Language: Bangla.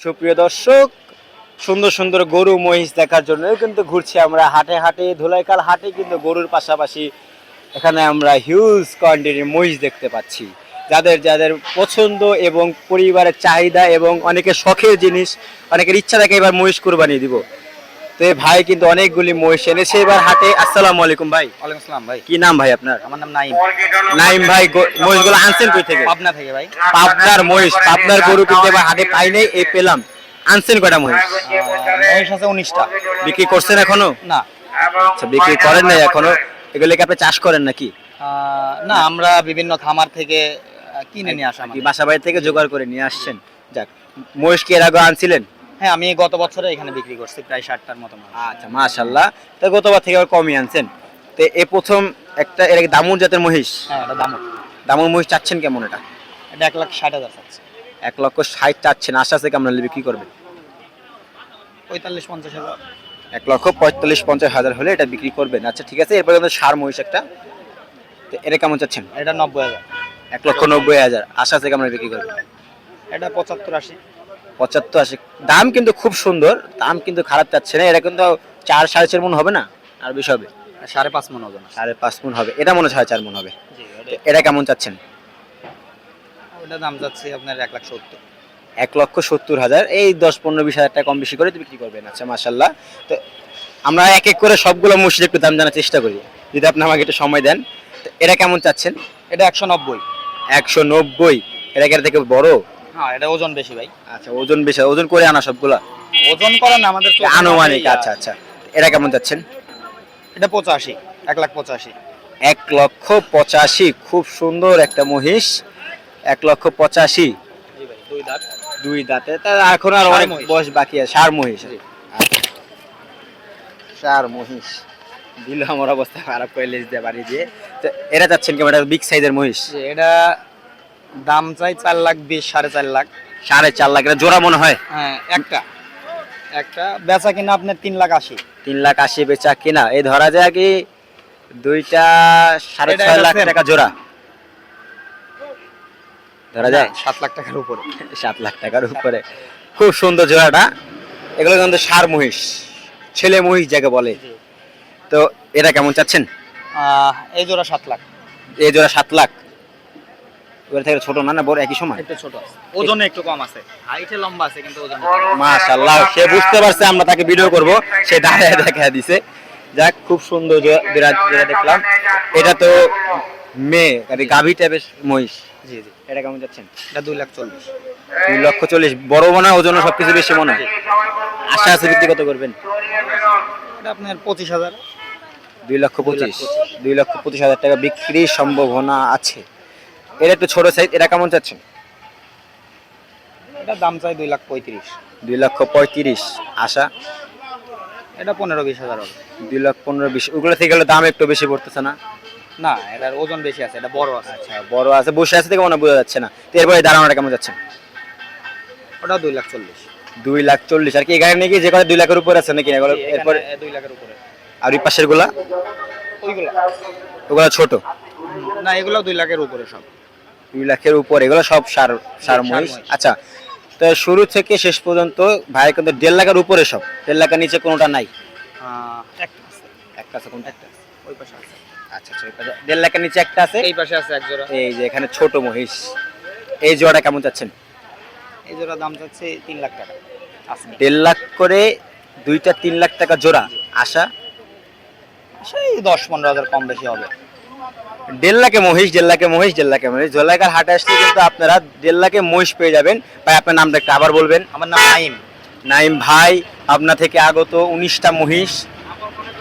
সুপ্রিয় দর্শক, সুন্দর সুন্দর গরু মহিষ দেখার জন্য কিন্তু ঘুরছি আমরা। হাটে হাটে, ধুলাইকাল হাটে কিন্তু গরুর পাশাপাশি এখানে আমরা হিউজ কোয়ান্টিটির মহিষ দেখতে পাচ্ছি। যাদের যাদের পছন্দ এবং পরিবারের চাহিদা এবং অনেকের শখের জিনিস, অনেকের ইচ্ছা থাকে এবার মহিষ কুরবানি দিব। তো এই ভাই কিন্তু অনেকগুলি মহিষ এনেছে। এবার হাটে আসসালামু আলাইকুম ভাই। ওয়ালাইকুম আসসালাম ভাই। কি নাম ভাই আপনার? আমার নাম নাইম। নাইম ভাই মহিষগুলো আনছেন কই থেকে? পাবনা থেকে ভাই। পাবনার মহিষ পাবনার গরু কিন্তু এবার হাটে পাই নাই এই পেলাম। আনছেন কয়টা মহিষ? মহিষ আছে উনিশটা। বিক্রি করছেন এখনও? না। আচ্ছা বিক্রি করেন নাই এখনও? এগুলো কি আপনি চাষ করেন নাকি? না আমরা বিভিন্ন খামার থেকে কিনে নিয়ে আসা বাসা বাড়ি থেকে জোগাড় করে নিয়ে আসছেন? যাক মহিষ কি এর আগে আনছিলেন? হ্যাঁ আমি গত বছরে এখানে বিক্রি করছি প্রায় ষাটটার মতো। আচ্ছা মাশাল্লাহ তো গতবার থেকে আবার কমই আনছেন। তো এ প্রথম একটা এর দামুর জাতের মহিষ? হ্যাঁ এটা দাম দামুর মহিষ চাচ্ছেন কেমন এটা? এটা এক লাখ ষাট হাজার চাচ্ছে। এক লক্ষ ষাট চাচ্ছেন আশা আছে কেমন বিক্রি করবেন? পঁয়তাল্লিশ পঞ্চাশ হাজার। এক লক্ষ পঁয়তাল্লিশ পঞ্চাশ হাজার হলে এটা বিক্রি করবেন। আচ্ছা ঠিক আছে এরপরে সার মহিষ একটা। তো এটা কেমন চাচ্ছেন? এটা নব্বই হাজার। এক লক্ষ নব্বই হাজার আশা আছে কেমন বিক্রি করবেন? এটা পঁচাত্তর আশি। পঁচাত্তর আশি। দাম কিন্তু খুব সুন্দর দাম কিন্তু খারাপ যাচ্ছে না এটা কিন্তু চার সাড়ে চার মন হবে না? আর বেশি হবে? সাড়ে পাঁচ মন হবে আছে। সাড়ে পাঁচ মন হবে এটা মনে হয় সাড়ে চার মন হবে। এটা- কেমন চাচ্ছেন? ওটা দাম যাচ্ছে আপনার এক লাখ সত্তর। এক লক্ষ সত্তর হাজার এই দশ পনেরো বিশ হাজার টাকা কম বেশি করে বিক্রি করবেন? আচ্ছা মাসাল্লাহ তো আমরা এক এক করে সবগুলো মসজিদ একটু দাম জানার চেষ্টা করি যদি আপনি আমাকে একটু সময় দেন। তো এটা কেমন চাচ্ছেন? এটা একশো নব্বই। একশো নব্বই এটা কি থেকে বড়? হ্যাঁ এটা ওজন বেশি ভাই। আচ্ছা ওজন বেশি ওজন করে আনা সবগুলা? ওজন করেন না আমাদের চোখে আনুমানিক আচ্ছা আচ্ছা। এটা কেমন চাচ্ছেন এটা পঁচাশি এক লাখ পঁচাশি। এক লক্ষ পঁচাশি খুব সুন্দর একটা মহিষ। এক লক্ষ পঁচাশি। দুই দাঁত। দুই দাঁতে তা এখন আর অনেক বয়স বাকি আছে। সার মহিষ। আচ্ছা। সার মহিষ। দিল আমার অবস্থা খারাপ করে লেজ দিয়ে বাড়ি দিয়ে। তো এটা যাচ্ছেন কেমন? এটা বিগ সাইজের মহিষ। এটা দাম চাই চার লাখ বিশ সাড়ে চার লাখ। সাড়ে চার লাখ এটা জোড়া মনে হয়? হ্যাঁ একটা। একটা বেচা কিনা আপনার তিন লাখ আশি। তিন লাখ আশি বেচা কিনা। এই ধরা যায় কি দুইটা সাড়ে ছয় লাখ টাকা জোড়া? ধরা যায়? সাত লাখ টাকার উপরে। সাত লাখ টাকার উপরে। খুব সুন্দর জোড়াটা। এগুলো কিন্তু সার মহিষ ছেলে মহিষ যাকে বলে। তো এটা কেমন চাচ্ছেন? এই জোড়া সাত লাখ। এই জোড়া সাত লাখ। ওগুলো থেকে ছোট না না বড় একই সময়? একটু ছোট। ওজনে একটু কম আছে। হাইটে লম্বা আছে কিন্তু ওজন মাশাআল্লাহ সে বুঝতে পারছে আমরা তাকে ভিডিও করব। সে দাঁড়ায় দেখা দিছে। যাক খুব সুন্দর বিরাট যেটা দেখলাম। এটা তো মেয়ে মানে গাভী টাইপের মহিষ। জি জি। এটা কেমন যাচ্ছেন? এটা দুই লাখ চল্লিশ। দুই লক্ষ চল্লিশ। বড় মনে হয় ওজন সবকিছু বেশি মনে হয়। আশা আছে বিক্রি কত করবেন? এটা আপনার পঁচিশ হাজার। দুই লক্ষ পঁচিশ। দুই লক্ষ পঁচিশ হাজার টাকা বিক্রির সম্ভাবনা আছে। এটা একটু ছোট সাইজ এটা কেমন চাচ্ছেন? এটা দাম চাই দুই লাখ পঁয়ত্রিশ। দুই লক্ষ পঁয়ত্রিশ আশা? এটা পনেরো বিশ হাজার হবে। দুই লক্ষ পনেরো বিশ ওগুলো থেকে গেলে দাম একটু বেশি পড়তেছে না? না এটার ওজন বেশি আছে এটা বড় আছে। আচ্ছা বড় আছে বসে আছে থেকে মনে বোঝা যাচ্ছে না। তো এরপরে দাঁড়ানোটা কেমন যাচ্ছে ওটা দুই লাখ চল্লিশ। দুই লাখ চল্লিশ আর কি এখানে নাকি যে কথা দুই লাখের উপরে আছে নাকি? এগুলো এরপরে দুই লাখের উপরে। আর ওই পাশেরগুলা ওইগুলো। ওগুলো ছোট? না এগুলো দুই লাখের উপরে সব। দুই লাখের উপরে এগুলো সব সার সার মহিষ। আচ্ছা তো শুরু থেকে শেষ পর্যন্ত ভাই কিন্তু দেড় লাখের উপরে সব। দেড় লাখের নিচে কোনোটা নাই? একটা আছে। কোনটা? একটা আছে ওই পাশে আছে। আচ্ছা আচ্ছা দেড় লাখের নিচে একটা আছে? এই পাশে আছে এক জোড়া। এই যে এখানে ছোট মহিষ। এই জোড়াটা কেমন চাচ্ছেন? এই জোড়া দাম চাচ্ছে তিন লাখ টাকা। দেড় লাখ করে দুইটা তিন লাখ টাকা জোড়া। আশা? সেই দশ পনেরো হাজার কম বেশি হবে। দেড় লাখে মহিষ দেড় লাখে মহিষ দেড় লাখে মহিষ। জোলাইকার হাটে আসলে কিন্তু আপনারা দেড় লাখে মহিষ পেয়ে যাবেন। ভাই আপনার নামটা একটু আবার বলবেন। আমার নাম নাইম। নাইম ভাই আপনা থেকে আগত উনিশটা মহিষ।